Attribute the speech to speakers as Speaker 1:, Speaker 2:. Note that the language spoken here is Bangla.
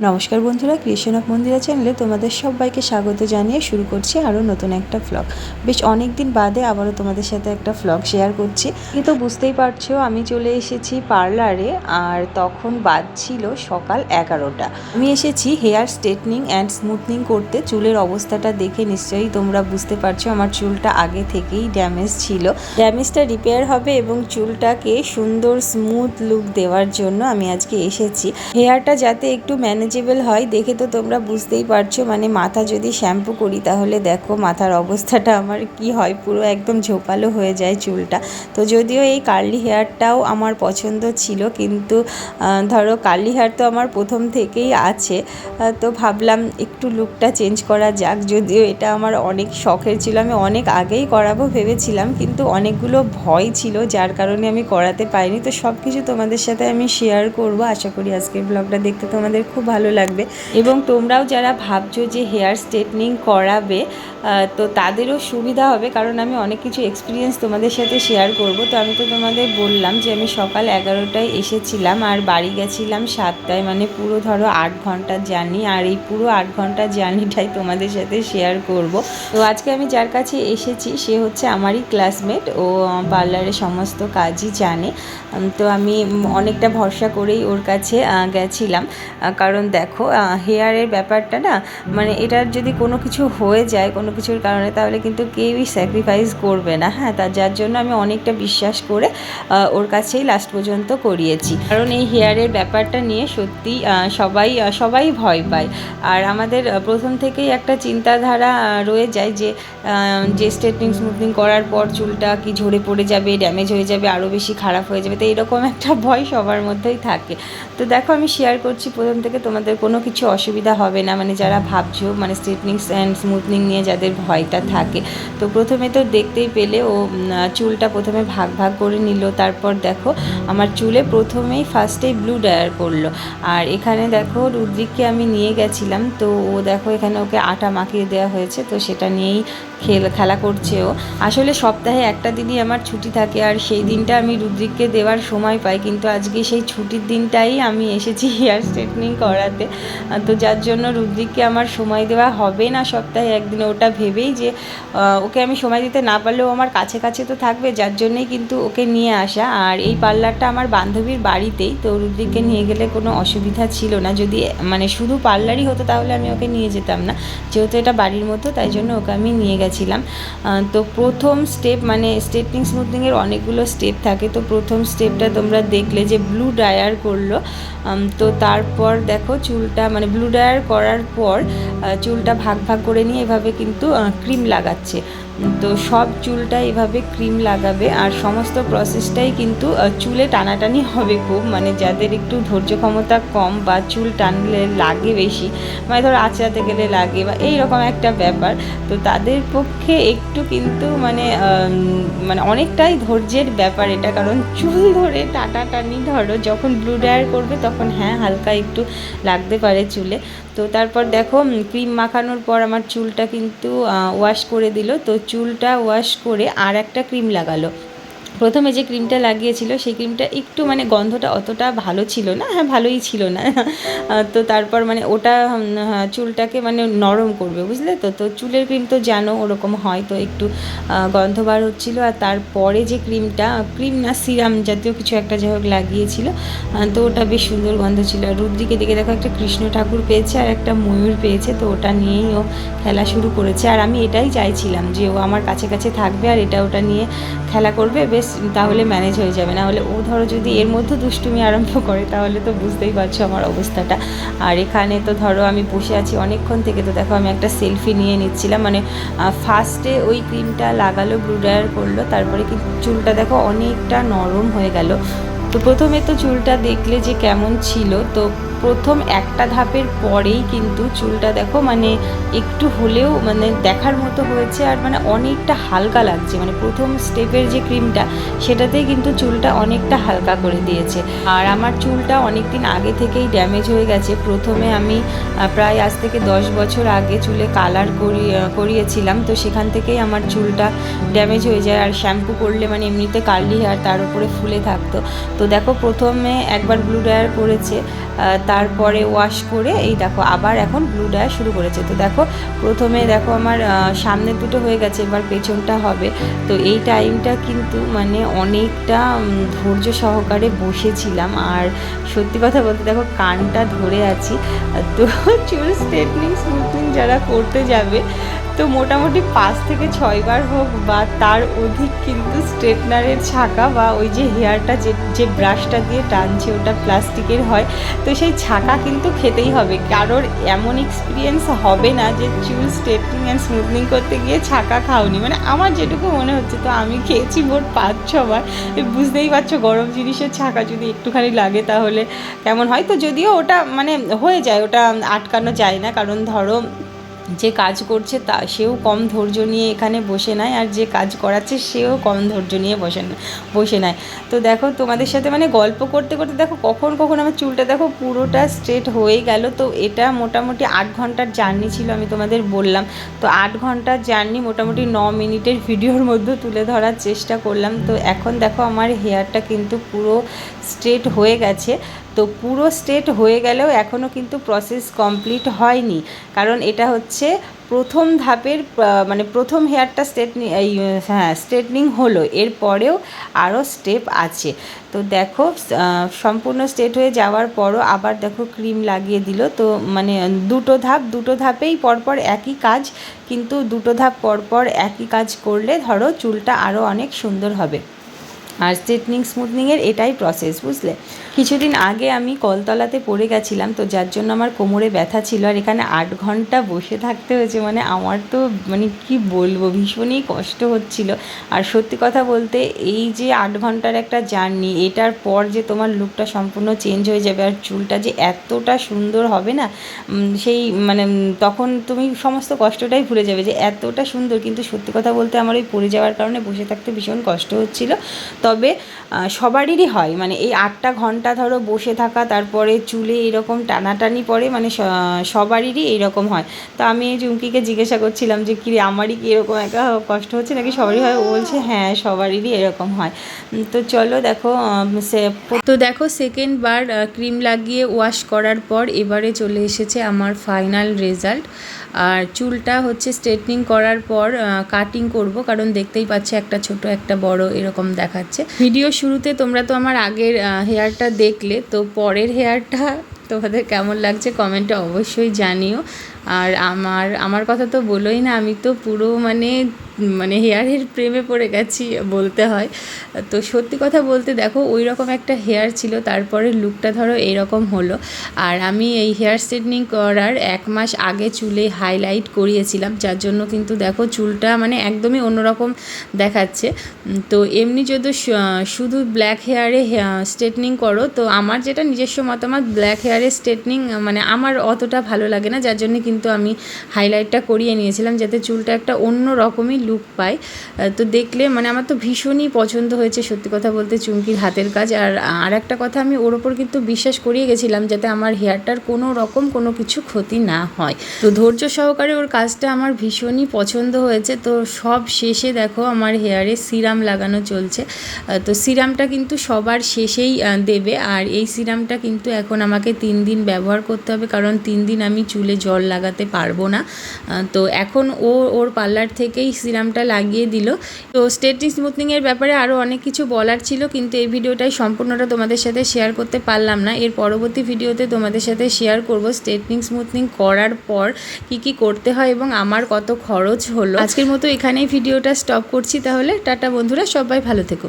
Speaker 1: নমস্কার বন্ধুরা ক্রিয়েশন অফ মন্দিরা চ্যানেলে তোমাদের সবাইকে স্বাগত জানিয়ে শুরু করছি আরও নতুন একটা ফ্লগ বেশ অনেক দিন বাদে আবারও তোমাদের সাথে একটা ফ্লগ শেয়ার করছি। কিন্তু বুঝতেই পারছ, আমি চলে এসেছি পার্লারে আর তখন বাজছিল সকাল এগারোটা। আমি এসেছি হেয়ার স্ট্রেটনিং অ্যান্ড স্মুথনিং করতে। চুলের অবস্থাটা দেখে নিশ্চয়ই তোমরা বুঝতে পারছ, আমার চুলটা আগে থেকেই ড্যামেজ ছিল। ড্যামেজটা রিপেয়ার হবে এবং চুলটাকে সুন্দর স্মুথ লুক দেওয়ার জন্য আমি আজকে এসেছি। হেয়ারটা যাতে একটু ম্যানেজেবল হয়, দেখে তো তোমরা বুঝতেই পারছ। মানে মাথা যদি শ্যাম্পু করি, তাহলে দেখো মাথার অবস্থাটা আমার কি হয়, পুরো একদম ঝোপালো হয়ে যায় চুলটা। তো যদিও এই কার্লি হেয়ারটাও আমার পছন্দ ছিল, কিন্তু ধরো কার্লি হেয়ার তো আমার প্রথম থেকেই আছে। তো ভাবলাম একটু লুকটা চেঞ্জ করা যাক, যদিও এটা আমার অনেক শখের ছিল। আমি অনেক আগেই করাবো ভেবেছিলাম, কিন্তু অনেকগুলো ভয় ছিল, যার কারণে আমি করাতে পারিনি। তো সব কিছু তোমাদের সাথে আমি শেয়ার করব। আশা করি আজকের ব্লগটা দেখতে তোমাদের খুব ভালো লাগবে। এবং তোমরাও যারা ভাবছ যে হেয়ার স্ট্রেটনিং করাবে তো তাদেরও সুবিধা হবে, কারণ আমি অনেক কিছু এক্সপিরিয়েন্স তোমাদের সাথে শেয়ার করব। তো আমি তো তোমাদের বললাম যে আমি সকাল এগারোটায় এসেছিলাম আর বাড়ি গেছিলাম সাতটায়। মানে পুরো ধরো আট ঘণ্টার জার্নি, আর এই পুরো আট ঘণ্টার জার্নিটাই তোমাদের সাথে শেয়ার করব। তো আজকে আমি যার কাছে এসেছি, সে হচ্ছে আমারই ক্লাসমেট ও পার্লারের সমস্ত কাজই জানে। তো আমি অনেকটা ভরসা করেই ওর কাছে গেছিলাম। কারণ দেখো হেয়ারের ব্যাপারটা না মানে এটার যদি কোনো কিছু হয়ে যায়, কোনো কিছুর কারণে, তাহলে কিন্তু কেউই স্যাক্রিফাইস করবে না। হ্যাঁ তা যার জন্য আমি অনেকটা বিশ্বাস করে ওর কাছেই লাস্ট পর্যন্ত করিয়েছি। কারণ এই হেয়ারের ব্যাপারটা নিয়ে সত্যি সবাই সবাই ভয় পায়। আর আমাদের প্রথম থেকেই একটা চিন্তাধারা রয়ে যায় যে যে স্ট্রেটনিং স্মুথনিং করার পর চুলটা কি ঝরে পড়ে যাবে ড্যামেজ হয়ে যাবে, আরও বেশি খারাপ হয়ে যাবে, তো এরকম একটা ভয় সবার মধ্যেই থাকে। তো দেখো, আমি শেয়ার করছি প্রথম থেকে তোমাদের কোনো কিছু অসুবিধা হবে না। মানে যারা ভাবছ মানে স্ট্রেটনিং অ্যান্ড স্মুথনিং নিয়ে যাদের ভয়টা থাকে। তো প্রথমে তো দেখতেই পেলে, ও চুলটা প্রথমে ভাগ ভাগ করে নিল। তারপর দেখো, আমার চুলে প্রথমেই ফার্স্টেই ব্লু ডায়ার করল আর এখানে দেখো, রুদ্রিককে আমি নিয়ে গেছিলাম। তো ও দেখো, এখানে ওকে আটা মাখিয়ে দেওয়া হয়েছে। তো সেটা নিয়েই খেল, খেলা করছে ও। আসলে সপ্তাহে একটা দিনই আমার ছুটি থাকে। আর সেই দিনটা আমি রুদ্রিককে দেওয়ার সময় পাই। কিন্তু আজকে সেই ছুটির দিনটাই আমি এসেছি হেয়ার স্ট্রেটনিং করাতে আহ, তো যার জন্য রুদ্রিককে আমার সময় দেওয়া হবে না সপ্তাহে একদিন। ওটা ভেবেই যে ওকে আমি সময় দিতে না পারলেও আমার কাছে কাছে তো থাকবে যার জন্যই কিন্তু ওকে নিয়ে আসা। আর এই পার্লারটা আমার বান্ধবীর বাড়িতেই তো রুদ্রিককে নিয়ে গেলে কোনো অসুবিধা ছিল না। যদি মানে শুধু পার্লারই হতো তাহলে আমি ওকে নিয়ে যেতাম না। যেহেতু এটা বাড়ির মতো তাই জন্য ওকে আমি নিয়ে গেছিলাম। তো প্রথম স্টেপ মানে স্ট্রেটনিং স্মুথনিংয়ের অনেকগুলো স্টেপ থাকে। তো প্রথম স্টেপটা তোমরা দেখলে যে ব্লু ডায়ার করল। তো তারপর দেখো চুলটা মানে ব্লু ডায়ার করার পর চুলটা ভাগ ভাগ করে নিয়ে এভাবে কিন্তু ক্রিম লাগাচ্ছে। তো সব চুলটা এভাবে ক্রিম লাগাবে আর সমস্ত প্রসেসটাই কিন্তু চুলে টানাটানি হবে খুব। মানে যাদের একটু ধৈর্য ক্ষমতা কম বা চুল টানলে লাগে বেশি মানে ধরো আঁচড়াতে গেলে লাগে বা এইরকম একটা ব্যাপার, তো তাদের পক্ষে একটু কিন্তু মানে মানে অনেকটাই ধৈর্যের ব্যাপার এটা। কারণ চুল ধরে টাটাটানি ধরো, যখন ব্লু ড্রায়ার করবে তখন হ্যাঁ হালকা একটু লাগতে পারে চুলে। তো তারপর দেখো ক্রিম মাখানোর পর আমার চুলটা কিন্তু ওয়াশ করে দিল। তো চুলটা ওয়াশ করে আর একটা ক্রিম লাগালো। প্রথমে যে ক্রিমটা লাগিয়েছিল সেই ক্রিমটা একটু মানে গন্ধটা অতটা ভালো ছিল না। হ্যাঁ ভালোই ছিল না। তো তারপর মানে ওটা হ্যাঁ, চুলটাকে মানে নরম করবে বুঝলে তো? তো চুলের ক্রিম তো জানো ওরকম হয় তো একটু গন্ধ বার হচ্ছিল। আর তারপরে যে ক্রিমটা ক্রিম না সিরাম জাতীয় কিছু একটা যাই হোক লাগিয়েছিল তো ওটা বেশ সুন্দর গন্ধ ছিল। আর রুদ্রিকে দেখে দেখো একটা কৃষ্ণ ঠাকুর পেয়েছে আর একটা ময়ূর পেয়েছে তো ওটা নিয়েই ও খেলা শুরু করেছে। আর আমি এটাই চাইছিলাম যে ও আমার কাছে কাছে থাকবে আর এটা ওটা নিয়ে খেলা করবে। বেশ তাহলে ম্যানেজ হয়ে যাবে। না হলে ও ধরো যদি এর মধ্যে দুষ্টুমি আরম্ভ করে, তাহলে তো বুঝতেই পারছ আমার অবস্থাটা। আর এখানে তো ধরো আমি বসে আছি অনেকক্ষণ থেকে, তো দেখো আমি একটা সেলফি নিয়ে নিচ্ছিলাম। মানে ফার্স্টে ওই ক্রিমটা লাগালো ব্লু ড্রায়ার করল, তারপরে কি চুলটা দেখো অনেকটা নরম হয়ে গেল। তো প্রথমে তো চুলটা দেখলে যে কেমন ছিল, তো প্রথম একটা ধাপের পরেই কিন্তু চুলটা দেখো মানে একটু হলেও মানে দেখার মতো হয়েছে আর মানে অনেকটা হালকা লাগছে। মানে প্রথম স্টেপের যে ক্রিমটা সেটাতেই কিন্তু চুলটা অনেকটা হালকা করে দিয়েছে। আর আমার চুলটা অনেক দিন আগে থেকেই ড্যামেজ হয়ে গেছে। প্রথমে আমি প্রায় আজ থেকে দশ বছর আগে চুলে কালার করি করিয়েছিলাম, তো সেখান থেকেই আমার চুলটা ড্যামেজ হয়ে যায়। আর শ্যাম্পু করলে মানে এমনিতে কার্লি হেয়ার তার উপরে ফুলে থাকতো। তো দেখো প্রথমে একবার ব্লু ড্রায়ার করেছে তারপরে ওয়াশ করে এই দেখো আবার এখন ব্লু ড্রায়ার শুরু করেছে। তো দেখো প্রথমে দেখো আমার সামনের দুটো হয়ে গেছে, এবার পেছনটা হবে। তো এই টাইমটা কিন্তু মানে অনেকটা ধৈর্য সহকারে বসেছিলাম। আর সত্যি কথা বলতে দেখো কানটা ধরে আছি। তো চুল স্ট্রেটনিং স্মুথনিং যারা করতে যাবে তো মোটামুটি পাঁচ থেকে ছয়বার হোক বা তার অধিক কিন্তু স্ট্রেটনারের ছাকা বা ওই যে হেয়ারটা যে যে ব্রাশটা দিয়ে টানছে ওটা প্লাস্টিকের হয়, তো সেই ছাকা কিন্তু খেতেই হবে। কারোর এমন এক্সপিরিয়েন্স হবে না যে চুল স্ট্রেটনিং অ্যান্ড স্মুথনিং করতে গিয়ে ছাকা খাওনি। মানে আমার যেটুকু মনে হচ্ছে, তো আমি খেয়েছি মোট পাঁচ ছবার বুঝতেই পারছ, গরম জিনিসের ছাকা যদি একটুখানি লাগে তাহলে কেমন হয়? তো যদিও ওটা মানে হয়ে যায়, ওটা আটকানো যায় না। কারণ ধরো যে কাজ করছে তা, সেও কম ধৈর্য নিয়ে এখানে বসে নেয় আর যে কাজ করাচ্ছে সেও কম ধৈর্য নিয়ে বসে বসে নেয়। তো দেখো তোমাদের সাথে মানে গল্প করতে করতে দেখো কখন কখন আমার চুলটা দেখো পুরোটা স্ট্রেট হয়ে গেল। তো এটা মোটামুটি আট ঘণ্টার জার্নি ছিল আমি তোমাদের বললাম। তো আট ঘণ্টার জার্নি মোটামুটি ন মিনিটের ভিডিওর মধ্যে তুলে ধরার চেষ্টা করলাম। তো এখন দেখো আমার হেয়ারটা কিন্তু পুরো স্ট্রেট হয়ে গেছে। তো পুরো স্টেট হয়ে গেলেও এখনও কিন্তু প্রসেস কমপ্লিট হয়নি। কারণ এটা হচ্ছে প্রথম ধাপের মানে প্রথম হেয়ারটা স্ট্রেটনি এই হ্যাঁ স্ট্রেটনিং হলো। এরপরেও আরও স্টেপ আছে। তো দেখো সম্পূর্ণ স্টেট হয়ে যাওয়ার পরও আবার দেখো ক্রিম লাগিয়ে দিল। তো মানে দুটো ধাপ, দুটো ধাপেই পরপর একই কাজ, কিন্তু দুটো ধাপ পরপর একই কাজ করলে ধরো চুলটা আরও অনেক সুন্দর হবে। আর স্ট্রেটনিং স্মুথনিংয়ের এটাই প্রসেস বুঝলে? কিছুদিন আগে আমি কলতলাতে পড়ে গেছিলাম, তো যার জন্য আমার কোমরে ব্যথা ছিল, আর এখানে আট ঘণ্টা বসে থাকতে হয়েছে মানে আমার তো মানে কি বলব, ভীষণই কষ্ট হচ্ছিল। আর সত্যি কথা বলতে, এই যে আট ঘণ্টার একটা জার্নি, এটার পর যে তোমার লুকটা সম্পূর্ণ চেঞ্জ হয়ে যাবে, আর চুলটা যে এতটা সুন্দর হবে না সেই মানে তখন তুমি সমস্ত কষ্টটাই ভুলে যাবে যে এতটা সুন্দর, কিন্তু সত্যি কথা বলতে আমার ওই পড়ে যাওয়ার কারণে বসে থাকতে ভীষণ কষ্ট হচ্ছিল। তবে সবারই হয়। মানে এই আটটা ঘণ্টা ধরো বসে থাকা, তারপরে চুলে এরকম টানাটানি পড়ে মানে সবারই এইরকম হয়। তো আমি এই চুমকিকে জিজ্ঞাসা করছিলাম যে কি আমারই কি এরকম একা কষ্ট হচ্ছে? নাকি সবারই হয়? বলছে হ্যাঁ সবারই এরকম হয়। তো চলো দেখো তো দেখো সেকেন্ড বার ক্রিম লাগিয়ে ওয়াশ করার পর এবারে চলে এসেছে আমার ফাইনাল রেজাল্ট আর চুলটা হচ্ছে স্ট্রেটনিং করার পর কাটিং করব, কারণ দেখতেই পাচ্ছে একটা ছোট, একটা বড় এরকম দেখাচ্ছে। ভিডিও শুরুতে তোমরা তো আমার আগের হেয়ারটা দেখলে, তো পরের হেয়ারটা তোমাদের কেমন লাগছে কমেন্টে অবশ্যই জানিও। আর আমার আমার কথা তো বলোই না, আমি তো পুরো মানে মানে হেয়ারের প্রেমে পড়ে গেছি বলতে হয়। তো সত্যি কথা বলতে দেখো ওই রকম একটা হেয়ার ছিল তারপরে লুকটা ধরো এরকম হলো। আর আমি এই হেয়ার স্ট্রেটনিং করার এক মাস আগে চুলে হাইলাইট করিয়েছিলাম, যার জন্য কিন্তু দেখো চুলটা মানে একদমই অন্যরকম দেখাচ্ছে। তো এমনি যদি শুধু ব্ল্যাক হেয়ারে স্ট্রেটনিং করো, তো আমার যেটা নিজস্ব মতামত ব্ল্যাক হেয়ারে স্ট্রেটনিং মানে আমার অতটা ভালো লাগে না, যার জন্য কিন্তু আমি হাইলাইটটা করিয়ে নিয়েছিলাম, যাতে চুলটা একটা অন্য রকমই লুক পায় তো দেখলে মানে আমার তো ভীষণই পছন্দ হয়েছে সত্যি কথা বলতে চুমকির হাতের কাজ। আর আর একটা কথা আমি ওর ওপর কিন্তু বিশ্বাস করিয়ে গেছিলাম যাতে আমার হেয়ারটার কোনো রকম কোনো কিছু ক্ষতি না হয়। তো ধৈর্য সহকারে ওর কাজটা আমার ভীষণই পছন্দ হয়েছে। তো সব শেষে দেখো আমার হেয়ারে সিরাম লাগানো চলছে। তো সিরামটা কিন্তু সবার শেষেই দেবে। আর এই সিরামটা কিন্তু এখন আমাকে তিন দিন ব্যবহার করতে হবে। কারণ তিন দিন আমি চুলে জল লাগাতে পারব না। তো এখন ও, ওর পার্লার থেকেই সিরামটা লাগিয়ে দিল। তো স্ট্রেটনিং স্মুথনিংয়ের ব্যাপারে আরও অনেক কিছু বলার ছিল, কিন্তু এই ভিডিওটাই সম্পূর্ণটা তোমাদের সাথে শেয়ার করতে পারলাম না। এর পরবর্তী ভিডিওতে তোমাদের সাথে শেয়ার করব স্ট্রেটনিং স্মুথনিং করার পর কি কি করতে হয় এবং আমার কত খরচ হলো। আজকের মতো এখানেই ভিডিওটা স্টপ করছি, তাহলে টাটা বন্ধুরা, সবাই ভালো থেকো।